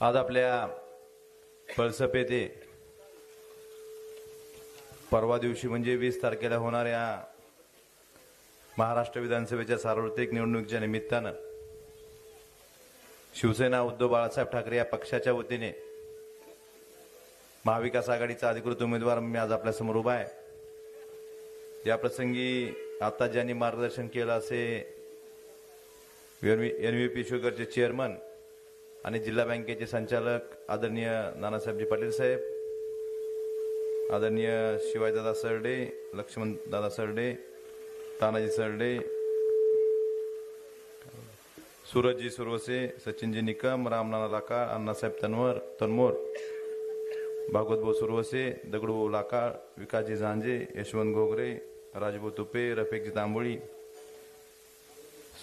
आज आपल्या पळसप येथे परवा दिवशी म्हणजे वीस तारखेला होणाऱ्या महाराष्ट्र विधानसभेच्या सार्वत्रिक निवडणुकीच्या निमित्तानं शिवसेना उद्धव बाळासाहेब ठाकरे या पक्षाच्या वतीने महाविकास आघाडीचा अधिकृत उमेदवार मी आज आपल्यासमोर उभा आहे. याप्रसंगी आता ज्यांनी मार्गदर्शन केलं असे एन व्ही पी शुगरचे चेअरमन आणि जिल्हा बँकेचे संचालक आदरणीय नानासाहेबजी पाटील साहेब आदरणीय शिवाजीदादा सरडे लक्ष्मण दादा सरडे तानाजी सरडे सूरजजी सुरवसे सचिनजी निकम रामनाना लाका अण्णासाहेब तनवर तनमोर भागवत भाऊ सुरवसे दगडूभाऊ लाका विकासजी झांजे यशवंत घोगरे राजभाऊ तुपे रफिकजी तांबोळी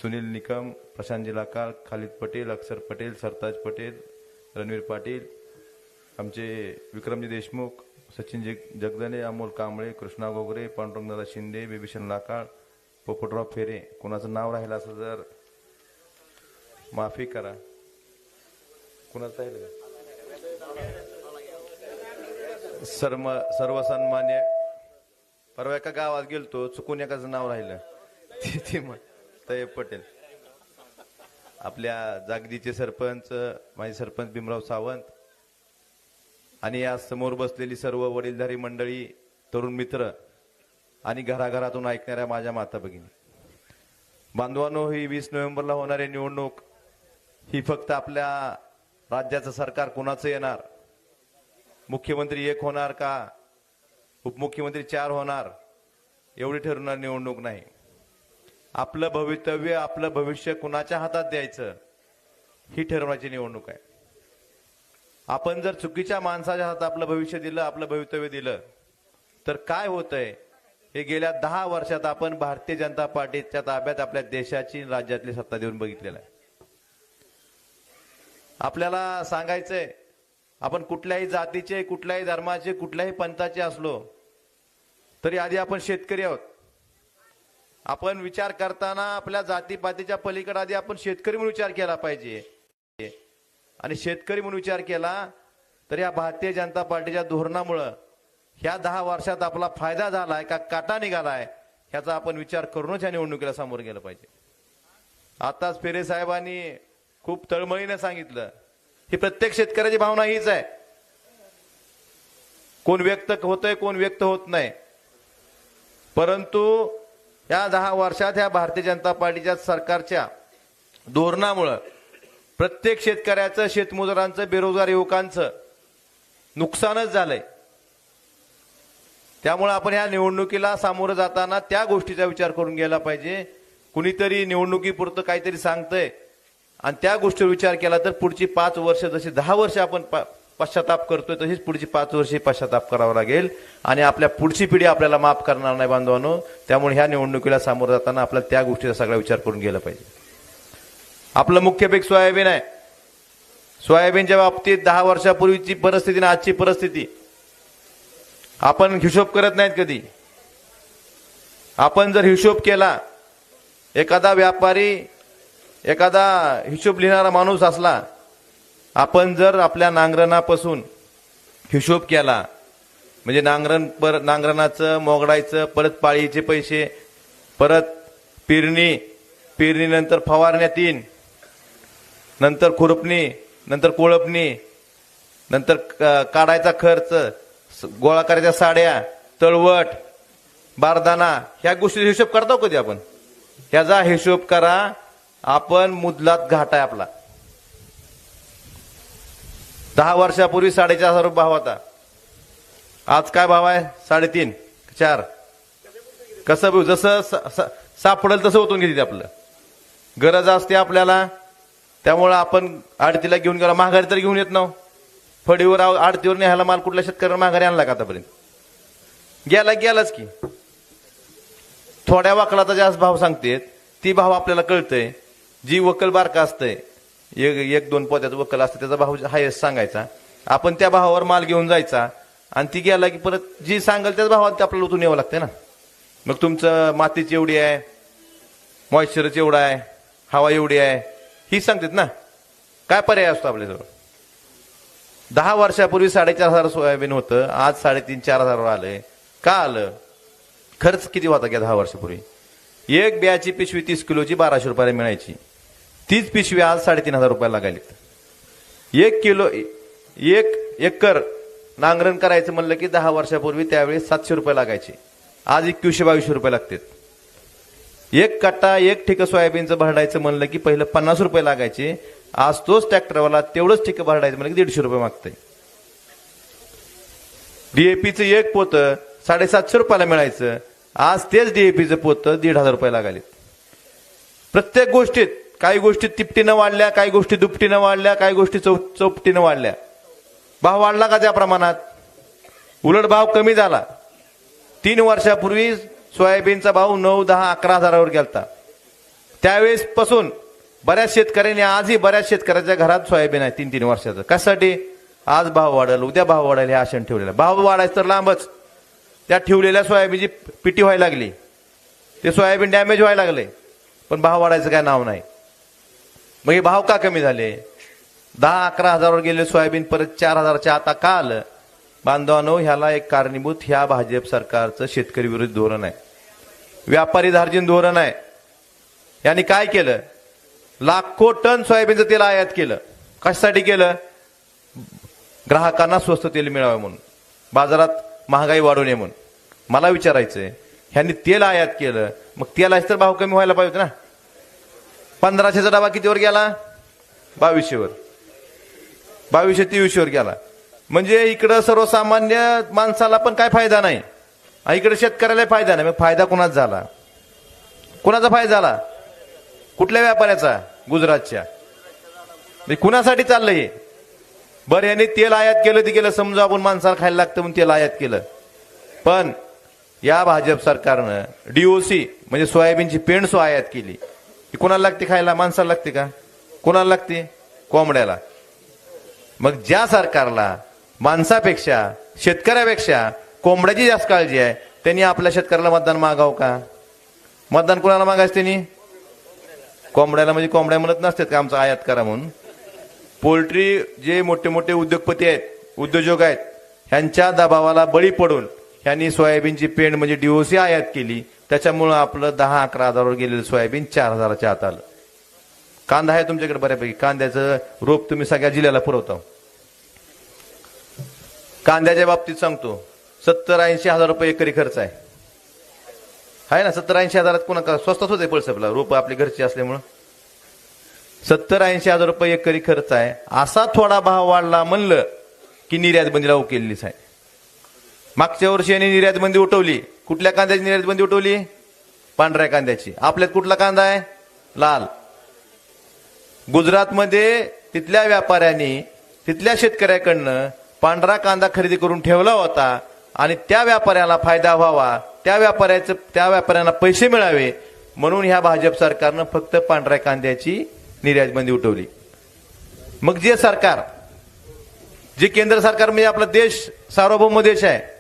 सुनील निकम प्रशांतजी लाकाळ खालिद पटेल अक्षर पटेल सरताज पटेल रणवीर पाटील आमचे विक्रमजी देशमुख सचिन जग जगदने अमोल कांबळे कृष्णा गोगरे पांडुरंगदादा शिंदे बिभीषण लाकाळ पोपटराव फेरे. कोणाचं नाव राहिलं असं जर माफी करा. कुणाचं राहिलं का? सर्व सर्व सन्मान्य परवा एका गावात गेलतो चुकून एकाचं नाव राहिलं. ते- ते म्हण तयब पटेल. आपल्या जागदीचे सरपंच माझे सरपंच भीमराव सावंत आणि या समोर बसलेली सर्व वडीलधारी मंडळी तरुण मित्र आणि घराघरातून ऐकणाऱ्या माझ्या माता भगिनी. बांधवानो ही वीस नोव्हेंबरला होणारी निवडणूक ही फक्त आपल्या राज्याचं सरकार कोणाचं येणार? मुख्यमंत्री एक होणार का? उपमुख्यमंत्री चार होणार? एवढी ठरवणार निवडणूक नाही. आपलं भवितव्य आपलं भविष्य कुणाच्या हातात द्यायचं? ही ठरवण्याची निवडणूक आहे. आपण जर चुकीच्या माणसाच्या हातात आपलं भविष्य दिलं आपलं भवितव्य दिलं तर काय होतंय? हे गेल्या दहा वर्षात आपण भारतीय जनता पार्टीच्या ताब्यात आपल्या देशाची राज्यातली सत्ता देऊन बघितलेलं आहे. आपल्याला सांगायचंय आपण कुठल्याही जातीचे कुठल्याही धर्माचे कुठल्याही पंथाचे असलो तरी आधी आपण शेतकरी आहोत. आपण विचार करताना आपल्या जातीपातीच्या पलीकडे आधी आपण शेतकरी म्हणून विचार केला पाहिजे. आणि शेतकरी म्हणून विचार केला तर या भारतीय जनता पार्टीच्या धोरणामुळं ह्या दहा वर्षात आपला फायदा झालाय का काटा निघालाय ह्याचा आपण विचार करूनच या निवडणुकीला समोर गेलं पाहिजे. आताच फेरे साहेबांनी खूप तळमळीने सांगितलं ही प्रत्येक शेतकऱ्याची भावना हीच आहे. कोण व्यक्त होतंय कोण व्यक्त होत नाही. परंतु या दहा वर्षात ह्या भारतीय जनता पार्टीच्या सरकारच्या धोरणामुळं प्रत्येक शेतकऱ्याचं शेतमजुरांचं बेरोजगार युवकांचं नुकसानच झालंय. त्यामुळे आपण ह्या निवडणुकीला सामोरं जाताना त्या गोष्टीचा विचार करून गेला पाहिजे. कुणीतरी निवडणुकीपुरतं काहीतरी सांगतंय आणि त्या गोष्टीवर विचार केला तर पुढची पाच वर्ष जशी दहा वर्ष आपण पश्चाताप करतोय तशीच पुढची पाच वर्षे पश्चाताप करावा लागेल. आणि आपल्या पुढची पिढी आपल्याला माफ करणार नाही बांधवांनो. त्यामुळे ह्या निवडणुकीला सामोरं जाताना आपल्याला त्या गोष्टीचा सगळा विचार करून गेला पाहिजे. आपलं मुख्य पीक सोयाबीन आहे. सोयाबीनच्या बाबतीत दहा वर्षापूर्वीची परिस्थिती आणि आजची परिस्थिती. आपण हिशोब करत नाहीत कधी. आपण जर हिशोब केला एखादा व्यापारी एखादा हिशोब लिहिणारा माणूस असला आपण जर आपल्या नांगरणापासून हिशोब केला म्हणजे नांगरण पर नांगरणाचं मोगडायचं परत पाळीचे पैसे परत पेरणी पेरणीनंतर फवारण्या तीन नंतर खुरपणी नंतर कोळपणी नंतर क- काढायचा खर्च स- गोळा करायच्या साड्या तळवट बारदाना ह्या गोष्टी हिशोब करतो कधी आपण? ह्याचा हिशोब करा आपण मुदलात घाट आहे आपला. दहा वर्षापूर्वी साडेचार हजार रुपये भाव होता. आज काय भाव आहे? साडेतीन चार. कसं बघू जसं स- स- सापडेल तसं ओतून घेते आपलं. गरज असते आपल्याला त्यामुळं आपण आडतीला घेऊन गेला. महागारी तर घेऊन येत नाव. फडीवर आडतीवर न्यायला माल कुठल्या शेतकऱ्याला महागारी आणला का आतापर्यंत? गेला गेलाच की. थोड्या वाकडाचा जास्त भाव सांगतेत ती भाव आपल्याला कळतंय. जी वकल बारका असतंय एक एक दोन पोत्याचा वकल असतं त्याचा भाव हायस्ट सांगायचा. आपण त्या भावावर माल घेऊन जायचा आणि ती गेला की परत जी सांगाल त्याच भावात ते आपल्याला उतून यावं लागते ना. मग तुमचं मातीची एवढी आहे मॉइश्चरच एवढा आहे हवा एवढी आहे ही सांगतात ना. काय पर्याय असतो आपल्याजवळ? दहा वर्षापूर्वी साडेचार हजार सोयाबीन होतं आज साडेतीन चार हजार आलंय. का आलं? खर्च किती होता घ्या दहा वर्षापूर्वी? एक बियाची पिशवी तीस किलोची बाराशे रुपयाला मिळायची. तीच पिशवी आज साडेतीन हजार रुपयाला लागलीत एक किलो एक एकर नांगरण करायचं म्हणलं की दहा वर्षापूर्वी त्यावेळी सातशे रुपये लागायचे. आज एकवीसशे बावीसशे रुपये लागतात. एक कट्टा एक ठिक सोयाबीनचं भरडायचं म्हणलं की पहिलं पन्नास रुपये लागायचे. आज तोच ट्रॅक्टरवाला तेवढंच ठिक भरडायचं म्हणलं की दीडशे रुपये मागतंय. डीएपीचं एक पोत साडेसातशे रुपयाला मिळायचं. आज तेच डीएपीचं पोत दीड हजार रुपये लागाले प्रत्येक गोष्टीत काही गोष्टी तिपटीनं वाढल्या काही गोष्टी दुपटीनं वाढल्या काही गोष्टी चौ चौपटीनं वाढल्या. भाव वाढला का त्या प्रमाणात? उलट भाव कमी झाला. तीन वर्षापूर्वी सोयाबीनचा भाव नऊ दहा अकरा हजारावर गेलता. त्यावेळेस पासून बऱ्याच शेतकऱ्यांनी आजही बऱ्याच शेतकऱ्याच्या घरात सोयाबीन आहे तीन तीन वर्षाचं. कशासाठी? आज भाव वाढेल उद्या भाव वाढेल हे आशण ठेवलेलं भाव वाढायचं तर लांबच. त्या ठेवलेल्या सोयाबीनची पिटी व्हायला लागली. ते सोयाबीन डॅमेज व्हायला लागले. पण भाव वाढायचं काय नाव नाही. मग हे भाव का कमी झाले? दहा अकरा हजारावर गेले सोयाबीन परत चार हजारच्या आता का आलं बांधवानो ह्याला एक कारणीभूत ह्या भाजप सरकारचं शेतकरी विरोधी धोरण आहे. व्यापारी धार्जिन धोरण आहे. यांनी काय केलं? लाखो टन सोयाबीनचं तेल आयात केलं. कशासाठी केलं? ग्राहकांना स्वस्त तेल मिळावं म्हणून. बाजारात महागाई वाढू नये म्हणून. मला विचारायचंय ह्यांनी तेल आयात केलं मग तेलाचे तर भाव कमी व्हायला पाहिजे ना. पंधराशेचा डबा कितीवर गेला? बावीसशेवर. बावीसशे तेवीसशेवर गेला. म्हणजे इकडं सर्वसामान्य माणसाला पण काय फायदा नाही. इकडे शेतकऱ्याला फायदा नाही. मग फायदा कोणाचा झाला? कोणाचा फायदा झाला? कुठल्या व्यापाऱ्याचा? गुजरातच्या. म्हणजे कुणासाठी चाललंय हे? बरं यांनी तेल आयात केलं ते केलं. समजा आपण माणसाला खायला लागतं म्हणून तेल आयात केलं. पण या भाजप सरकारनं डीओसी म्हणजे सोयाबीनची पेंडसो आयात केली. ही कोणाला लागते खायला? माणसाला लागते का? कोणाला लागते? कोंबड्याला. मग ज्या सरकारला माणसापेक्षा शेतकऱ्यापेक्षा कोंबड्याची जास्त काळजी आहे त्यांनी आपल्या शेतकऱ्याला मतदान मागावं का? मतदान कोणाला मागायचं त्यांनी? कोंबड्याला म्हणजे कोंबड्या म्हणत नसतात का आमचा आयात करा म्हणून? पोल्ट्री जे मोठे मोठे उद्योगपती आहेत उद्योजक आहेत ह्यांच्या दबावाला बळी पडून ह्यांनी सोयाबीनची पेंड म्हणजे डीओसी आयात केली. त्याच्यामुळं आपलं दहा अकरा हजारावर गेलेलं सोयाबीन चार हजाराच्या आत आलं. कांदा आहे तुमच्याकडे बऱ्यापैकी. कांद्याचं रोप तुम्ही सगळ्या जिल्ह्याला पुरवता. कांद्याच्या बाबतीत सांगतो सत्तर ऐंशी हजार रुपये एकरी खर्च आहे. आहे ना? सत्तर ऐंशी हजारात कोणा स्वस्तच होते पळसपला. रोप आपली घरची असल्यामुळं. सत्तर ऐंशी हजार रुपये एकरी खर्च आहे. असा थोडा भाव वाढला म्हणलं की निर्यात बंदीला उकेललीच आहे. मागच्या वर्षी यांनी निर्यात बंदी उठवली. कुठल्या कांद्याची निर्यात बंदी उठवली? पांढऱ्या कांद्याची. आपल्यात कुठला कांदा आहे? लाल. गुजरातमध्ये तिथल्या व्यापाऱ्यांनी तिथल्या शेतकऱ्याकडनं पांढरा कांदा खरेदी करून ठेवला होता आणि त्या व्यापाऱ्याला फायदा व्हावा. त्या व्यापाऱ्याचं त्या व्यापाऱ्यांना पैसे मिळावे म्हणून ह्या भाजप सरकारनं फक्त पांढऱ्या कांद्याची निर्यात बंदी उठवली. मग जे सरकार जे केंद्र सरकार म्हणजे आपला देश सार्वभौम देश आहे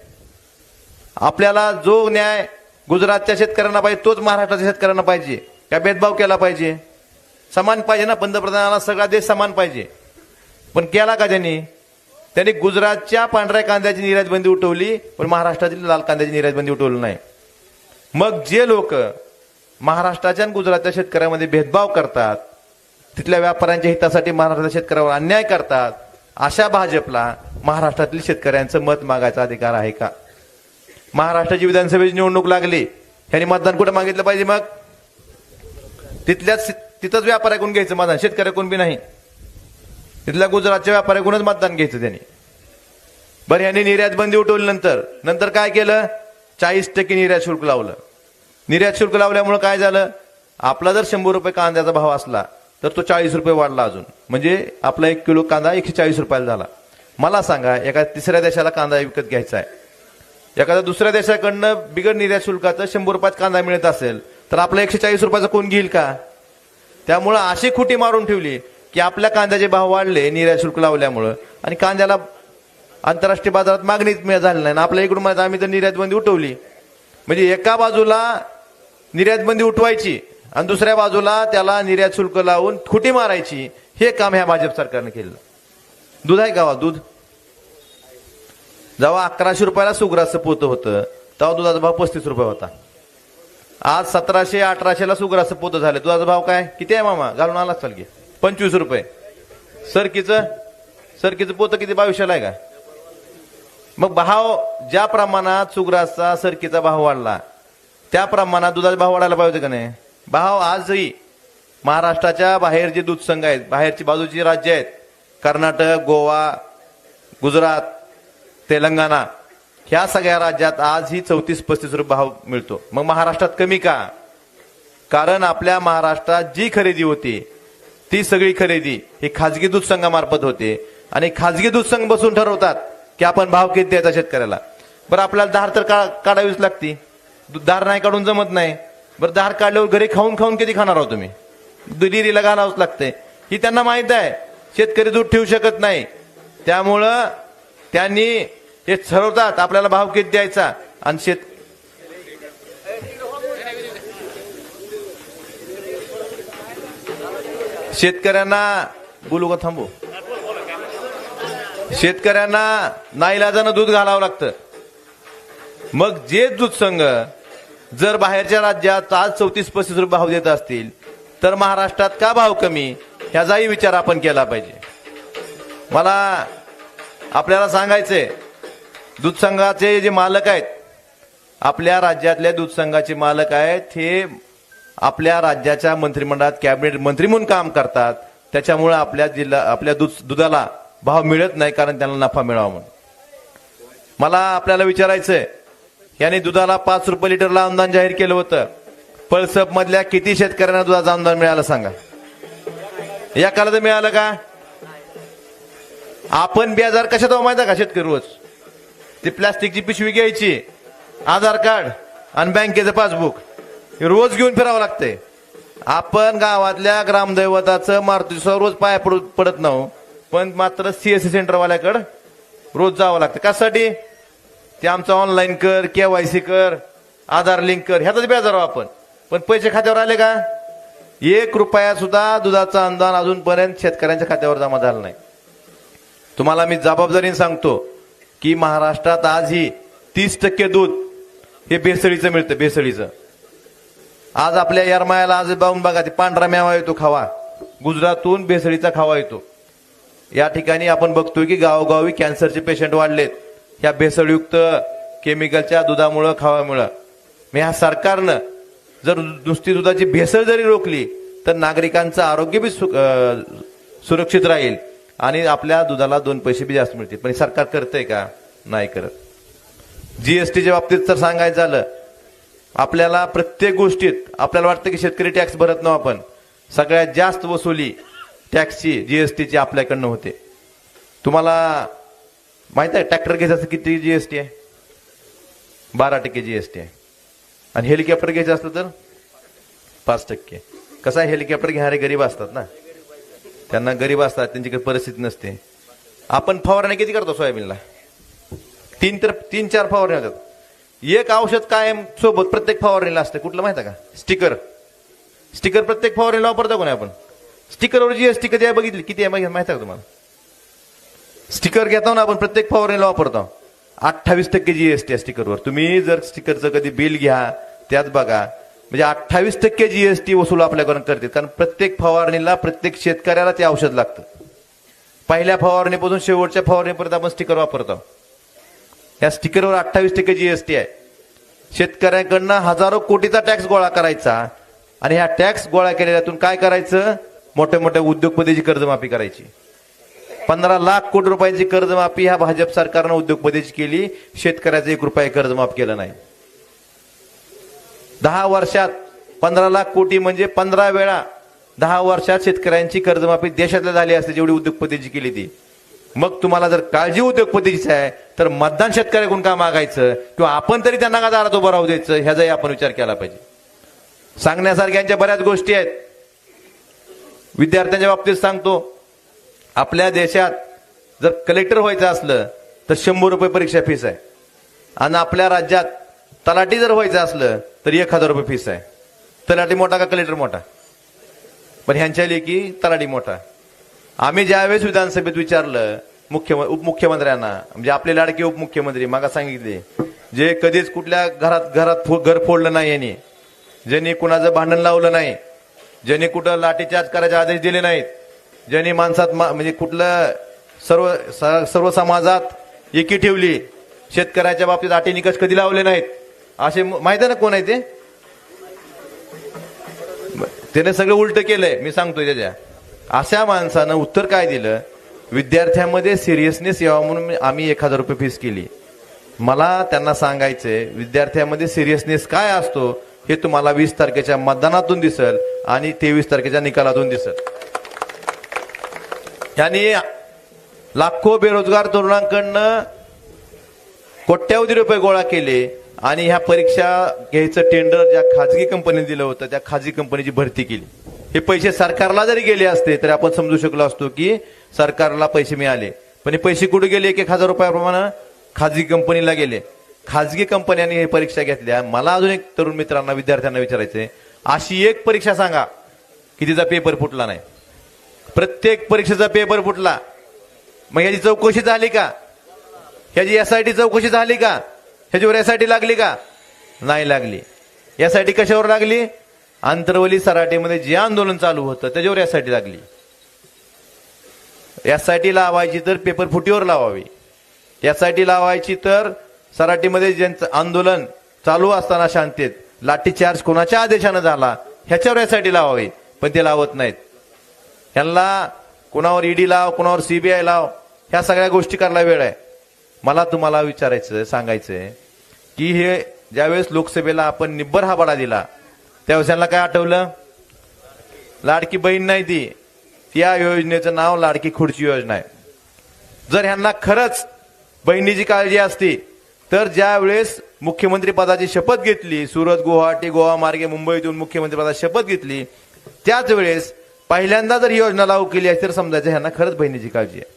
आपल्याला जो न्याय गुजरातच्या शेतकऱ्यांना पाहिजे तोच महाराष्ट्राच्या शेतकऱ्यांना पाहिजे. का भेदभाव केला पाहिजे. समान पाहिजे ना पंतप्रधानाला सगळा देश समान पाहिजे. पण केला का त्यांनी? त्यांनी गुजरातच्या पांढऱ्या कांद्याची निर्यातबंदी उठवली पण महाराष्ट्रातील लाल कांद्याची निर्यातबंदी उठवली नाही. मग जे लोक महाराष्ट्राच्या आणि गुजरातच्या शेतकऱ्यामध्ये भेदभाव करतात तिथल्या व्यापाऱ्यांच्या हितासाठी महाराष्ट्राच्या शेतकऱ्यावर अन्याय करतात अशा भाजपला महाराष्ट्रातील शेतकऱ्यांचं मत मागायचा अधिकार आहे का? महाराष्ट्राची विधानसभेची निवडणूक लागली यांनी मतदान कुठं मागितलं पाहिजे मग? तिथल्याच तिथंच व्यापाऱ्याकडून घ्यायचं मतदान शेतकऱ्याकडून बी नाही. तिथल्या गुजरातच्या व्यापाऱ्याकडूनच मतदान घ्यायचं त्यांनी. बरं यांनी निर्यात बंदी उठवली नंतर. नंतर काय केलं? चाळीस टक्के निर्यात शुल्क लावलं. निर्यात शुल्क लावल्यामुळे काय झालं? आपला जर शंभर रुपये कांद्याचा भाव असला तर तो चाळीस रुपये वाढला अजून. म्हणजे आपला एक किलो कांदा एकशे चाळीस रुपयाला झाला. मला सांगा एका तिसऱ्या देशाला कांदा विकत घ्यायचा आहे. एखादा दुसऱ्या देशाकडनं बिगर निर्यात शुल्काचं शंभर रुपयात कांदा मिळत असेल तर आपला एकशे चाळीस रुपयाचा कोण घेईल का? त्यामुळं अशी खुटी मारून ठेवली की आपल्या कांद्याचे भाव वाढले निर्यात शुल्क लावल्यामुळं. आणि कांद्याला आंतरराष्ट्रीय बाजारात मागणीच झाली नाही आणि आपल्या इकडून माझा आम्ही तर निर्यातबंदी उठवली. म्हणजे एका बाजूला निर्यात बंदी उठवायची आणि दुसऱ्या बाजूला त्याला निर्यात शुल्क लावून खुटी मारायची हे काम ह्या भाजप सरकारने केलं दूध आहे का दूध? जेव्हा अकराशे रुपयाला सुग्रासचं पोतं होतं तेव्हा दुधाचा भाव पस्तीस रुपये होता. आज सतराशे अठराशेला सुग्रासचं पोतं झालं. दुधाचा भाव काय? किती आहे मामा? घालून आला चाल की पंचवीस रुपये. सरकीचं? सरकीचं पोतं किती? बावीसशेला आहे का? मग भाव ज्या प्रमाणात सुग्रासचा सरकीचा भाव वाढला त्या प्रमाणात दुधाचा भाव वाढायला पाहिजे का नाही? भाव आजही महाराष्ट्राच्या बाहेर जे दूध संघ आहेत बाहेरची बाजूची राज्य आहेत कर्नाटक गोवा गुजरात तेलंगणा. ह्या सगळ्या राज्यात आजही चौतीस पस्तीस रुपये भाव मिळतो. मग महाराष्ट्रात कमी का? कारण आपल्या महाराष्ट्रात जी खरेदी होती ती सगळी खरेदी ही खाजगी दूध संघामार्फत होते. आणि खाजगी दूध संघ बसून ठरवतात की आपण भाव किती द्यायचा शेतकऱ्याला. बरं आपल्याला धार तर का काढावीच लागती. धार नाही काढून जमत नाही. बरं धार काढल्यावर घरी खाऊन खाऊन किती खाणार आहोत तुम्ही? दुधीरीला घालावंच लागते ही त्यांना माहीत आहे. शेतकरी दूध ठेवू शकत नाही. त्यामुळं त्यांनी हे ठरवतात आपल्याला भाव किती द्यायचा? आणि शेत शेतकऱ्यांना बोलू का थांबू. शेतकऱ्यांना नाईलाजानं दूध घालावं लागतं. मग जे दूध संघ जर बाहेरच्या राज्यात आज चौतीस पस्तीस रुपये भाव देत असतील तर महाराष्ट्रात का भाव कमी? ह्याचाही विचार आपण केला पाहिजे. मला आपल्याला सांगायचंय दूध संघाचे जे मालक आहेत आपल्या राज्यातल्या दूध संघाचे मालक आहेत हे आपल्या राज्याच्या मंत्रिमंडळात कॅबिनेट मंत्री म्हणून काम करतात. त्याच्यामुळे आपल्या जिल्हा आपल्या दूध दुधाला भाव मिळत नाही कारण त्यांना नफा मिळावा म्हणून. मला आपल्याला विचारायचंय याने दुधाला पाच रुपये लिटरला अनुदान जाहीर केलं होतं. पळसप मधल्या किती शेतकऱ्यांना दुधाचं अनुदान मिळालं सांगा. या काळात मिळालं का? आपण बेजार कशात हो माहिती का शेतकरी रोज? ती प्लास्टिकची पिशवी घ्यायची आधार कार्ड आणि बँकेचं पासबुक. हे रोज घेऊन फिरावं लागतंय. आपण गावातल्या ग्रामदैवताचं मारुतीसह रोज पाया पडू पडत नाहो हो. पण मात्र सीएससी सेंटरवाल्याकडं रोज जावं लागतं. कशासाठी? ते आमचं ऑनलाईन कर केवायसी कर आधार लिंक कर ह्याचाच बेजार आपण. पण पैसे खात्यावर आले का? एक रुपया सुद्धा दुधाचं अनुदान अजूनपर्यंत शेतकऱ्यांच्या खात्यावर जमा झाला नाही. तुम्हाला मी जबाबदारीने सांगतो की महाराष्ट्रात आजही तीस टक्के दूध हे भेसळीचं मिळतं भेसळीचं. आज आपल्या यरमायाला आज बाहून बघा ते पांढरा मेवा येतो खावा. गुजरातून भेसळीचा खावा येतो. या ठिकाणी आपण बघतोय की गावोगावी कॅन्सरचे पेशंट वाढलेत. ह्या भेसळयुक्त केमिकलच्या दुधामुळं खावामुळं. मी ह्या सरकारनं जर नुसती दुधाची भेसळ जरी रोखली तर नागरिकांचं आरोग्य बी सु- सुरक्षित राहील. आणि आपल्या दुधाला दोन पैसे बी जास्त मिळतील. पण हे सरकार करतंय का? नाही करत. जीएसटीच्या बाबतीत तर सांगायचं झालं आपल्याला प्रत्येक गोष्टीत आपल्याला वाटतं की शेतकरी टॅक्स भरत नाही आपण. सगळ्यात जास्त वसुली टॅक्सची जीएसटीची आपल्याकडनं होते. तुम्हाला माहीत आहे ट्रॅक्टर घ्यायचं असं किती जीएसटी आहे? बारा टक्के जीएसटी आहे. आणि हेलिकॉप्टर घ्यायचं असलं तर पाच टक्के. कसं आहे हेलिकॉप्टर घेणारे गरीब असतात ना? त्यांना गरीब असतात त्यांच्याकडे परिस्थिती नसते. आपण फवारणी किती करतो सोयाबीनला? तीन तर तीन चार फवारण्या होतात. एक औषध कायम सोबत प्रत्येक फवारणीला असतं. कुठलं माहिती आहे का? स्टिकर. स्टिकर प्रत्येक फवारणीला वापरतो कोणी आपण? स्टिकरवर जीएसटी कधी आहे बघितली? किती आहे माहिती आहे का तुम्हाला? स्टिकर घेतो ना आपण प्रत्येक फवारणीला वापरतो. अठ्ठावीस टक्के जीएसटी आहे स्टिकरवर. तुम्ही जर स्टिकरचं कधी बिल घ्या त्यात बघा म्हणजे अठ्ठावीस टक्के जीएसटी वसूल आपल्याकडून करते. कारण प्रत्येक फवारणीला प्रत्येक शेतकऱ्याला ते औषध लागतं. पहिल्या फवारणीपासून शेवटच्या फवारणीपर्यंत आपण स्टिकर वापरतो. या स्टिकरवर अठ्ठावीस टक्के जीएसटी आहे. शेतकऱ्यांकडनं हजारो कोटीचा टॅक्स गोळा करायचा आणि ह्या टॅक्स गोळा केलेल्यातून काय करायचं? मोठ्या मोठ्या उद्योगपतीची कर्जमाफी करायची. पंधरा लाख कोटी रुपयांची कर्जमाफी ह्या भाजप सरकारनं उद्योगपतीची केली. शेतकऱ्याचं एक रुपये कर्जमाफ केलं नाही. दहा वर्षात पंधरा लाख कोटी म्हणजे पंधरा वेळा दहा वर्षात शेतकऱ्यांची कर्जमाफी देशातल्या झाली असते जेवढी उद्योगपतीची केली ती. मग तुम्हाला जर काळजी उद्योगपतीची आहे तर मतदान शेतकऱ्याकडून का मागायचं? किंवा आपण तरी त्यांना का दारात उभं राहू द्यायचं? ह्याचाही आपण विचार केला पाहिजे. सांगण्यासारख्यांच्या बऱ्याच गोष्टी आहेत. विद्यार्थ्यांच्या बाबतीत सांगतो आपल्या देशात जर कलेक्टर व्हायचं असलं तर शंभर रुपये परीक्षा फीस आहे. आणि आपल्या राज्यात तलाठी जर व्हायचं असलं तर एक हजार रुपये फीस आहे. तलाठी मोठा का कलेक्टर मोठा? पण ह्यांच्या लेखी तलाठी मोठा. आम्ही ज्यावेळेस विधानसभेत विचारलं मुख्य उपमुख्यमंत्र्यांना म्हणजे आपले लाडके उपमुख्यमंत्री मागा सांगितले जे कधीच कुठल्या घरात घरात फो- घर फोडलं नाही यांनी ज्यांनी कुणाचं भांडण लावलं नाही ज्यांनी कुठं लाठीचार्ज करायचे आदेश दिले नाहीत ज्यांनी माणसात मा- म्हणजे कुठलं सर्व स- सर्व समाजात एकी ठेवली शेतकऱ्याच्या बाबतीत अटी निकष कधी लावले नाहीत? असे माहिती आहे ना कोण आहे ते? त्याने सगळं उलट केलंय मी सांगतोय त्याच्या. अशा माणसानं उत्तर काय दिलं? विद्यार्थ्यांमध्ये सिरियसनेस यावा म्हणून आम्ही एक हजार रुपये फीस केली. मला त्यांना सांगायचंय विद्यार्थ्यांमध्ये सिरियसनेस काय असतो हे तुम्हाला वीस तारखेच्या मतदानातून दिसल आणि तेवीस तारखेच्या निकालातून दिसल. यांनी लाखो बेरोजगार तरुणांकडनं कोट्यावधी रुपये गोळा केले. आणि ह्या परीक्षा घ्यायचं टेंडर ज्या खाजगी कंपनीने दिलं होतं त्या खाजगी कंपनीची भरती केली. हे पैसे सरकारला जरी गेले असते तरी आपण समजू शकलो असतो की सरकारला पैसे मिळाले. पण हे पैसे कुठे गेले? एक एक हजार रुपयाप्रमाणे खाजगी कंपनीला गेले. खाजगी कंपन्यांनी हे परीक्षा घेतल्या. मला अजून एक तरुण मित्रांना विद्यार्थ्यांना विचारायचंय. अशी एक परीक्षा सांगा की तिचा पेपर फुटला नाही. प्रत्येक परीक्षेचा पेपर फुटला. मग याची चौकशी झाली का? ह्याची एसआयटी चौकशी झाली का? ह्याच्यावर यासाठी लागली का? नाही लागली. यासाठी कशावर लागली? आंतरवली सराटेमध्ये जे आंदोलन चालू होतं त्याच्यावर यासाठी लागली. यासाठी लावायची तर पेपर फुटीवर लावावी. यासाठी लावायची तर सराटीमध्ये ज्यांचं आंदोलन चालू असताना शांततेत लाठीचार्ज कोणाच्या आदेशानं झाला ह्याच्यावर यासाठी लावावी. पण ते लावत नाहीत. ह्यांना कुणावर ईडी लाव कुणावर सीबीआय लाव ह्या सगळ्या गोष्टी करायला वेळ आहे. मला तुम्हाला विचारायचं सांगायचंय की हे ज्यावेळेस लोकसभेला आपण निब्बर हा बडा दिला त्यावेळेस त्यांना काय आठवलं? लाडकी बहीण नाही ती. त्या योजनेचं नाव लाडकी खुर्ची योजना आहे. जर ह्यांना खरंच बहिणीची काळजी असती तर ज्यावेळेस मुख्यमंत्री पदाची शपथ घेतली सुरत गुवाहाटी गोवा मार्गे मुंबईतून मुख्यमंत्री पदाची शपथ घेतली त्याच वेळेस पहिल्यांदा जर ही योजना लागू केली असती तर समजायचं ह्यांना खरंच बहिणीची काळजी आहे.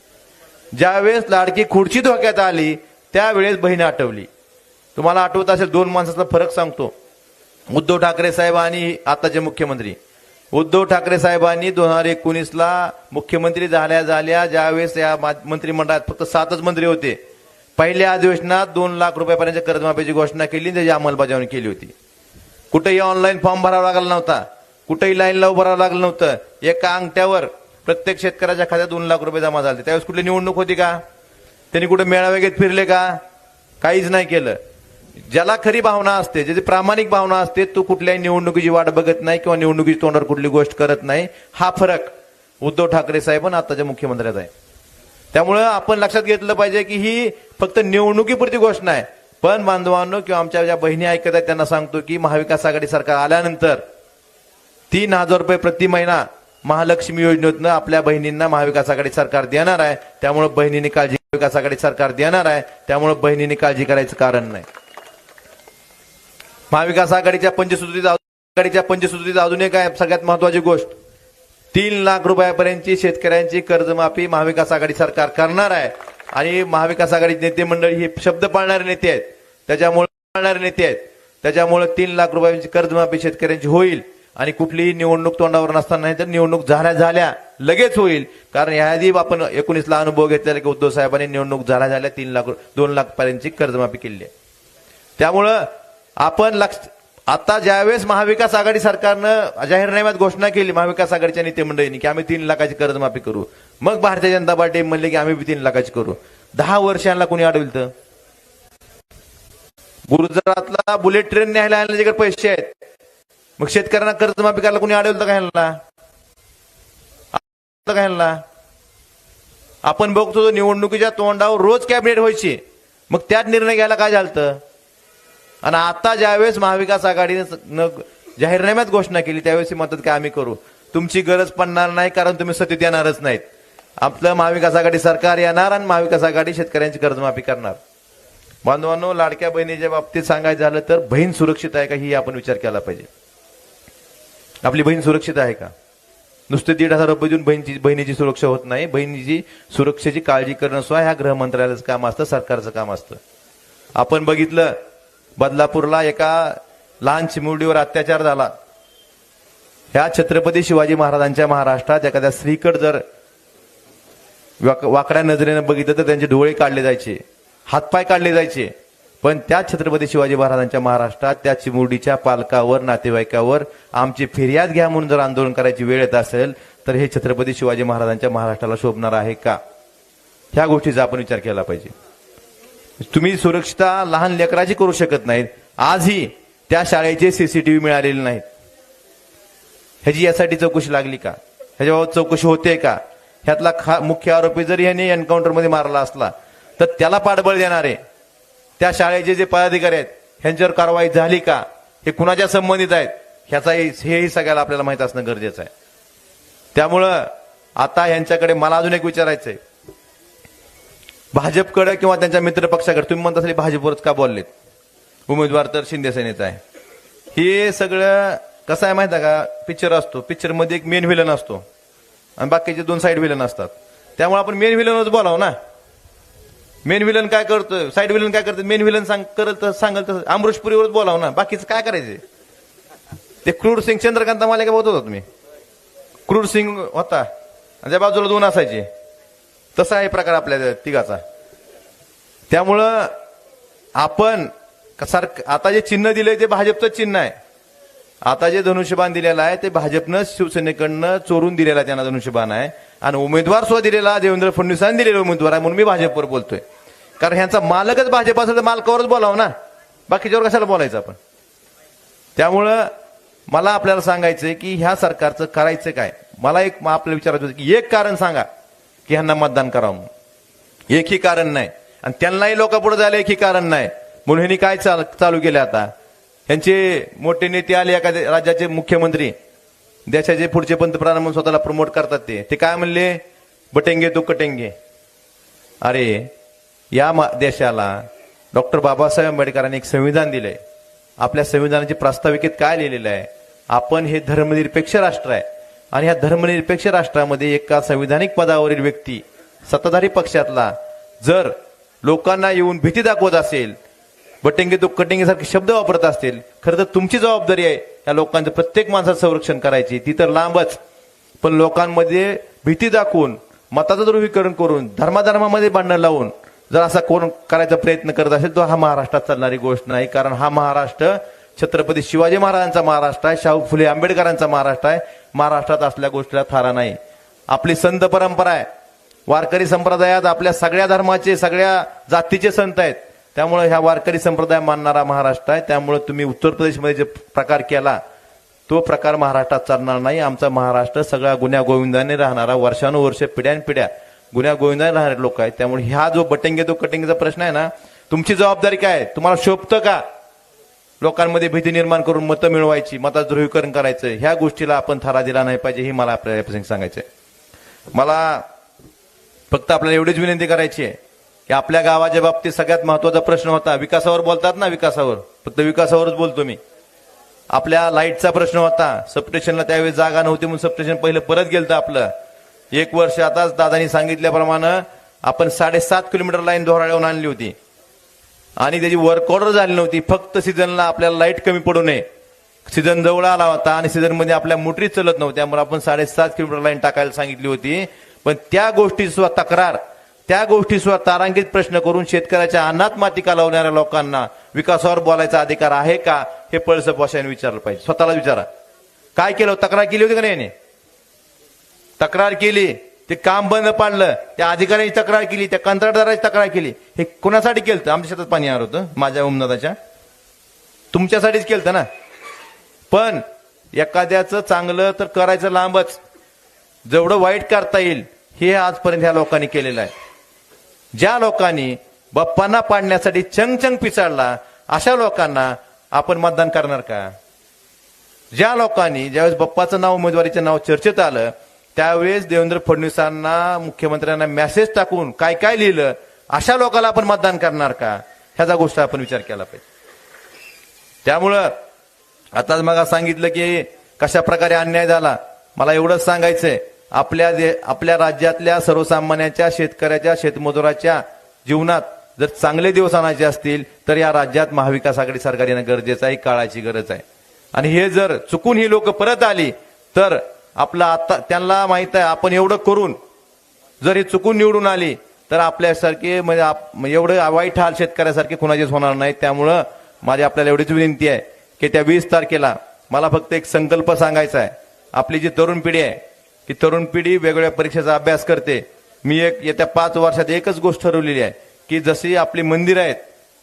ज्यावेळेस लाडकी खुर्ची धोक्यात आली त्यावेळेस बहीण आठवली. तुम्हाला आठवत असेल दोन माणसाचा फरक सांगतो. उद्धव ठाकरे साहेब आणि आताचे मुख्यमंत्री. उद्धव ठाकरे साहेबांनी दोन हजार एकोणीसला मुख्यमंत्री झाल्या झाल्या ज्यावेळेस या मंत्रिमंडळात फक्त सातच मंत्री होते. पहिल्या अधिवेशनात दोन लाख रुपयापर्यंत कर्जमाफीची घोषणा केली त्याची अंमलबजावणी केली होती. कुठेही ऑनलाईन फॉर्म भरावा लागला नव्हता. कुठेही लाईनला उभं राहावं लागलं नव्हतं. एका अंगठ्यावर प्रत्येक शेतकऱ्याच्या खात्यात दोन लाख रुपये जमा झाले. त्यावेळेस कुठली निवडणूक होती का? त्यांनी कुठे मेळावे घेत फिरले का? काहीच नाही केलं. ज्याला खरी भावना असते ज्याची प्रामाणिक भावना असते तो कुठल्याही निवडणुकीची वाट बघत नाही किंवा निवडणुकीची तोंडावर कुठली गोष्ट करत नाही. हा फरक उद्धव ठाकरे साहेब आणि आताच्या मुख्यमंत्र्याचा आहे. त्यामुळं आपण लक्षात घेतलं पाहिजे की ही फक्त निवडणुकीपुरती घोषणा आहे पण बांधवांनो किंवा आमच्या ज्या बहिणी ऐकत आहेत त्यांना सांगतो की महाविकास आघाडी सरकार आल्यानंतर तीन हजार रुपये प्रति महिना महालक्ष्मी योजनेतनं आपल्या बहिणींना महाविकास आघाडी सरकार देणार आहे. त्यामुळे बहिणींनी काळजी महाविकास आघाडी सरकार देणार आहे. त्यामुळे बहिणींनी काळजी करायचं कारण नाही. महाविकास आघाडीच्या पंचसूत्रीत आघाडीच्या पंचसूत्रीत अजून एक आहे सगळ्यात महत्वाची गोष्ट. तीन लाख रुपयापर्यंतची शेतकऱ्यांची कर्जमाफी महाविकास आघाडी सरकार करणार आहे. आणि महाविकास आघाडी नेते मंडळी हे शब्द पाळणारे नेते आहेत. त्याच्यामुळे पाळणारे नेते आहेत. त्याच्यामुळे तीन लाख रुपयांची कर्जमाफी शेतकऱ्यांची होईल. आणि कुठलीही निवडणूक तोंडावर नसताना नाही तर निवडणूक झाल्या झाल्या लगेच होईल. कारण याआधी आपण एकोणीसला अनुभव घेतलेला की उद्धव साहेबांनी निवडणूक झाल्या झाल्या तीन लाख दोन लाख पर्यंतची कर्जमाफी केली आहे. त्यामुळं आपण लक्ष आता ज्यावेळेस महाविकास आघाडी सरकारनं जाहीरनाम्यात घोषणा केली महाविकास आघाडीच्या नेते मंडळींनी की आम्ही तीन लाखाची कर्जमाफी करू. मग भारतीय जनता पार्टी म्हणले की आम्ही बी तीन लाखाची करू. दहा वर्षांना कोणी अडविल तर गुजरातला बुलेट ट्रेन न्यायला आणल्याच्याकडे पैसे आहेत मग शेतकऱ्यांना कर्जमाफी करायला कोणी अडवलं का ह्यांना? का ह्यांना? आपण बघतो तो निवडणुकीच्या तोंडावर रोज कॅबिनेट व्हायची. मग त्यात निर्णय घ्यायला काय झालं आणि आता ज्यावेळेस महाविकास आघाडीने न- जाहीरनाम्यात घोषणा केली त्यावेळेस ही मदत काय आम्ही करू? तुमची गरज पडणार नाही कारण तुम्ही सत्तेत येणारच नाहीत. आपलं महाविकास आघाडी सरकार येणार आणि महाविकास आघाडी शेतकऱ्यांची कर्जमाफी करणार. बांधवांनो लाडक्या बहिणीच्या बाबतीत सांगायचं झालं तर बहीण सुरक्षित आहे का ही आपण विचार केला पाहिजे. आपली बहीण सुरक्षित आहे का? नुसते दीड हजार रुपये देऊन बहिणीची बहिणीची सुरक्षा होत नाही. बहिणीची सुरक्षेची काळजी करणं सुद्धा ह्या गृह मंत्रालयाचं काम असतं सरकारचं काम असतं. आपण बघितलं बदलापूरला एका लहान चिमुरडीवर अत्याचार झाला. ह्या छत्रपती शिवाजी महाराजांच्या महाराष्ट्रात एखाद्या स्त्रीकड जर वाक- वाकड्या नजरेनं बघितलं तर त्यांचे डोळे काढले जायचे हातपाय काढले जायचे. पण त्या छत्रपती शिवाजी महाराजांच्या महाराष्ट्रात त्या चिमुरडीच्या पालकावर नातेवाईकावर आमची फिर्याद घ्या म्हणून जर आंदोलन करायची वेळ येत असेल तर हे छत्रपती शिवाजी महाराजांच्या महाराष्ट्राला शोभणार आहे का? ह्या गोष्टीचा आपण विचार केला पाहिजे. तुम्ही सुरक्षिता लहान लेकराची करू शकत नाहीत. आजही त्या शाळेचे सीसीटीव्ही मिळालेले नाहीत. ह्याची यासाठी चौकशी लागली का? ह्याच्याबाबत चौकशी होते का? ह्यातला खा मुख्य आरोपी जर याने एन्काउंटरमध्ये मारला असला तर त्याला पाठबळ देणारे त्या शाळेचे जे पदाधिकारी आहेत ह्यांच्यावर कारवाई झाली का? हे कुणाच्या संबंधित आहेत? ह्याचा हेही सगळ्याला आपल्याला माहीत असणं गरजेचं आहे. त्यामुळं आता ह्यांच्याकडे मला अजून एक विचारायचंय. भाजपकडे किंवा त्यांच्या मित्रपक्षाकडे तुम्ही म्हणत असले भाजपवरच का बोललेत? उमेदवार तर शिंदे सेनेचा आहे. हे सगळं कसं आहे माहिती आहे का? पिक्चर असतो. पिक्चरमध्ये एक मेन व्हिलन असतो. आणि बाकीचे दोन साईड व्हिलन असतात. त्यामुळे आपण मेन व्हिलनच बोलाव ना? मेन विलन काय करतोय? साईड विलन काय करतो मेन विलन सांग करल तर सांगल तर अमृषपुरीवरच बोलाव ना. बाकीचं काय करायचं ते क्रूर सिंग चंद्रकांत मालिका बघत होता तुम्ही. क्रूर सिंग होता. आणि त्या बाजूला दोन असायचे. तसा आहे प्रकार आपल्या तिघाचा. त्यामुळं आपण सारखं आता जे चिन्ह दिलंय ते भाजपचं चिन्ह आहे. आता जे धनुष्यबाण दिलेलं आहे ते भाजपनं शिवसेनेकडनं चोरून दिलेला आहे त्यांना धनुष्यबाण आहे. आणि उमेदवार सुद्धा दिलेला देवेंद्र फडणवीसांनी दिलेला उमेदवार आहे म्हणून मी भाजपवर बोलतोय. कारण ह्यांचा मालकच भाजप असेल तर मालकावरच बोलावं ना. बाकीच्यावर कशाला बोलायचं आपण? त्यामुळं मला आपल्याला सांगायचंय की ह्या सरकारचं करायचं काय? मला एक आपल्याला विचारायचं होतं की एक कारण सांगा की ह्यांना मतदान करावं म्हणून. एकही कारण नाही. आणि त्यांनाही लोकांपुढे जायला एकही कारण नाही. म्हणून ह्यांनी काय चाल- चालू केलं आता? यांचे मोठे नेते आले एखाद्या राज्याचे मुख्यमंत्री. देशाचे पुढचे पंतप्रधान म्हणून स्वतःला प्रमोट करतात ते. ते काय म्हणले? बटेंगे तो कटेंगे. अरे या मा- देशाला डॉक्टर बाबासाहेब आंबेडकरांनी एक संविधान दिलंय. आपल्या संविधानाची प्रास्ताविकेत काय लिहिलेलं आहे? आपण हे धर्मनिरपेक्ष राष्ट्र आहे. आणि ह्या धर्मनिरपेक्ष राष्ट्रामध्ये एका संविधानिक पदावरील व्यक्ती सत्ताधारी पक्षातला जर लोकांना येऊन भीती दाखवत असेल बटेंगे तो कटेंगे सारखे शब्द वापरत असतील. खरं तर तुमची जबाबदारी आहे या लोकांचं प्रत्येक माणसाचं संरक्षण करायची. ती तर लांबच. पण लोकांमध्ये भीती दाखवून मताचं ध्रुवीकरण करून धर्माधर्मामध्ये भांडणं लावून जर असा कोण करायचा प्रयत्न करत असेल तर हा महाराष्ट्रात चालणारी गोष्ट नाही. कारण हा महाराष्ट्र छत्रपती शिवाजी महाराजांचा महाराष्ट्र आहे शाहू फुले आंबेडकरांचा महाराष्ट्र आहे. महाराष्ट्रात असल्या गोष्टीला थारा नाही. आपली संत परंपरा आहे. वारकरी संप्रदायात आपल्या सगळ्या धर्माचे सगळ्या जातीचे संत आहेत. त्यामुळे ह्या वारकरी संप्रदाय मानणारा महाराष्ट्र आहे. त्यामुळे तुम्ही उत्तर प्रदेशमध्ये जे प्रकार केला तो प्रकार महाराष्ट्रात चालणार नाही. आमचा महाराष्ट्र सगळा गुन्ह्या गोविंदाने राहणारा वर्षानुवर्ष पिढ्यानपिढ्या गुन्ह्या गोविंदाने राहणारे लोक आहेत. त्यामुळे ह्या जो बटेंगे तो कटेंगेचा प्रश्न आहे ना तुमची जबाबदारी काय आहे? तुम्हाला शोभतं का? लोकांमध्ये भीती निर्माण करून मतं मिळवायची मतात ध्रुवीकरण करायचं ह्या गोष्टीला आपण थारा दिला नाही पाहिजे हे मला आपल्याला या प्रसंगी सांगायचंय. मला फक्त आपल्याला एवढीच विनंती करायची आहे की आपल्या गावाच्या बाबतीत सगळ्यात महत्त्वाचा प्रश्न होता. विकासावर बोलतात ना विकासावर? फक्त विकासावरच बोलतो मी आपल्या लाईटचा प्रश्न होता. सबस्टेशनला त्यावेळी जागा नव्हती म्हणून सबस्टेशन पहिलं परत गेलं आपलं. एक वर्ष आताच दादानी सांगितल्याप्रमाणे आपण साडेसात किलोमीटर लाईन धोराळ्याहून आणली होती. आणि त्याची वर्क ऑर्डर झाली नव्हती. फक्त सीझनला आपल्याला लाइट कमी पडू नये. सीझन जवळ आला होता आणि सीझनमध्ये आपल्या मोटरी चलत नव्हत्या. त्यामुळे आपण साडेसात किलोमीटर लाईन टाकायला सांगितली होती. पण त्या गोष्टीची सुद्धा तक्रार त्या गोष्टीसवर तारांकित प्रश्न करून शेतकऱ्याच्या अन्नात माती कालवणाऱ्या लोकांना विकासावर बोलायचा अधिकार आहे का हे पळस पोशाने विचारलं पाहिजे. स्वतःला विचारा. काय केलं? तक्रार केली होती का नाही याने? तक्रार केली. ते काम बंद पाडलं. त्या अधिकाऱ्यांची तक्रार केली. त्या कंत्राटदाराची तक्रार केली. हे कोणासाठी केलं आमच्या शेतात पाणी येणार होतं. माझ्या उमदाच्या तुमच्यासाठीच केलं ना? पण एखाद्याचं चांगलं तर करायचं लांबच. जेवढं वाईट करता येईल हे आजपर्यंत ह्या लोकांनी केलेलं आहे. ज्या लोकांनी बाप्पांना पाडण्यासाठी चंगचंग पिसाळला अशा लोकांना आपण मतदान करणार का? ज्या लोकांनी ज्यावेळेस बाप्पाचं नाव उमेदवारीचं नाव चर्चेत आलं त्यावेळेस देवेंद्र फडणवीसांना मुख्यमंत्र्यांना मेसेज टाकून काय काय लिहिलं अशा लोकांना आपण मतदान करणार का? ह्याचा गोष्ट आपण विचार केला पाहिजे. त्यामुळं आताच मग सांगितलं की कशा प्रकारे अन्याय झाला मला एवढंच सांगायचंय. आपल्या दे आपल्या राज्यातल्या सर्वसामान्याच्या शेतकऱ्याच्या शेतमजुराच्या जीवनात जर चांगले दिवस आणायचे असतील तर या राज्यात महाविकास आघाडी सरकार येणं गरजेचं आहे काळाची गरज आहे. आणि हे जर चुकून ही लोक परत आली तर आपलं आता त्यांना माहीत आहे आपण एवढं करून जर ही चुकून निवडून आली तर आपल्यासारखे म्हणजे आप- एवढं वाईट हाल शेतकऱ्यासारखे कुणाचेच होणार नाही त्यामुळं माझी आपल्याला एवढीच विनंती आहे की त्या वीस तारखेला मला फक्त एक संकल्प सांगायचा आहे. आपली जी तरुण पिढी आहे की तरुण पिढी वेगवेगळ्या परीक्षेचा अभ्यास करते. मी एक येत्या पाच वर्षात एकच गोष्ट ठरवलेली आहे की जशी आपली मंदिरं आहेत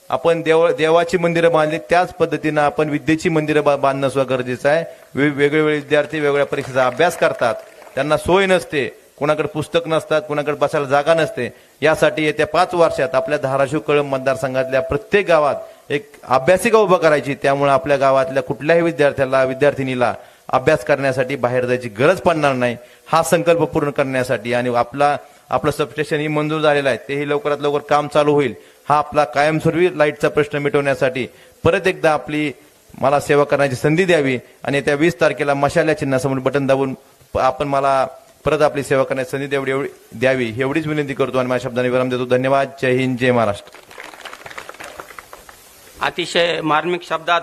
आपण देव देवाची मंदिरं बांधली त्याच पद्धतीनं आपण विद्येची मंदिरं बा- बांधणं सुद्धा गरजेचं आहे. वे- वेगवेगळे विद्यार्थी वेगवेगळ्या परीक्षेचा अभ्यास करतात. त्यांना सोय नसते कुणाकडे पुस्तक नसतात कुणाकडे बसायला जागा नसते. यासाठी येत्या पाच वर्षात आपल्या धाराशिव कळंब मतदारसंघातल्या प्रत्येक गावात एक अभ्यासिका उभं करायची. त्यामुळे आपल्या गावातल्या कुठल्याही विद्यार्थ्याला विद्यार्थिनीला अभ्यास करण्यासाठी बाहेर जायची गरज पडणार नाही. हा संकल्प पूर्ण करण्यासाठी आणि आपला आपलं सबस्टेशन ही मंजूर झालेलं आहे. तेही लवकरात लवकर काम चालू होईल. हा आपला कायमस्वरूपी लाईटचा प्रश्न मिटवण्यासाठी परत एकदा आपली मला सेवा करण्याची संधी द्यावी आणि त्या वीस तारखेला मशाल्या चिन्हासमोर बटन दाबून आपण मला परत आपली सेवा करण्याची संधी द्यावी एवढी द्यावी एवढीच विनंती करतो आणि माझ्या शब्दाने विराम देतो. धन्यवाद. जय हिंद जय महाराष्ट्र. अतिशय मार्मिक शब्दात